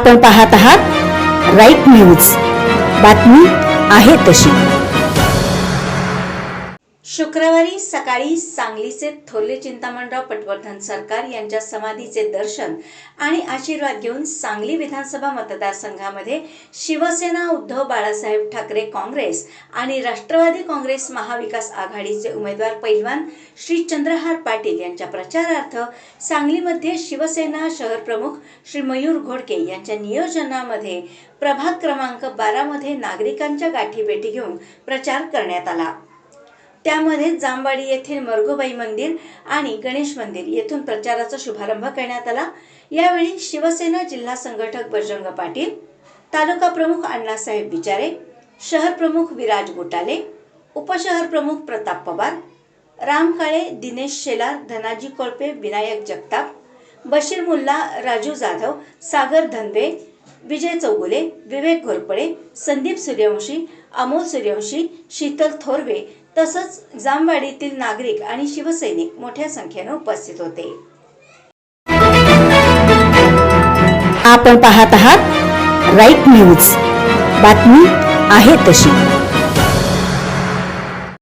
आपण पाहत आहात राईट न्यूज. बातमी आहे तशी. शुक्रवारी सकाळी सांगलीचे थोरले चिंतामणराव पटवर्धन सरकार यांच्या समाधीचे दर्शन आणि आशीर्वाद घेऊन सांगली विधानसभा मतदारसंघामध्ये शिवसेना उद्धव बाळासाहेब ठाकरे काँग्रेस आणि राष्ट्रवादी काँग्रेस महाविकास आघाडीचे उमेदवार पैलवान श्री चंद्रहार पाटील यांच्या प्रचारार्थ सांगलीमध्ये शिवसेना शहर प्रमुख श्री मयूर घोडके यांच्या नियोजनामध्ये प्रभाग क्रमांक बारामध्ये नागरिकांच्या गाठीभेटी घेऊन प्रचार करण्यात आला. त्यामध्ये जांबाडी येथील मरगोबाई मंदिर आणि गणेश मंदिर येथून प्रचाराचा शुभारंभ करण्यात आला. यावेळी शिवसेना जिल्हा संघटक बजरंग पाटील तालुका प्रमुख अण्णासाहेब विचारे शहर प्रमुख विराज गोटाले उपशहर प्रमुख प्रताप पवार राम काळे दिनेश शेलार धनाजी कोळपे विनायक जगताप बशीर मुल्ला राजू जाधव सागर धनवे विजय चौगुले विवेक घोरपडे संदीप सूर्यवंशी अमोल सूर्यवंशी शीतल थोरवे तसंच जामवाडीतील नागरिक आणि शिवसैनिक मोठ्या संख्येने उपस्थित होते. आपण पाहत आहात राईट न्यूज. बातमी आहे तशी.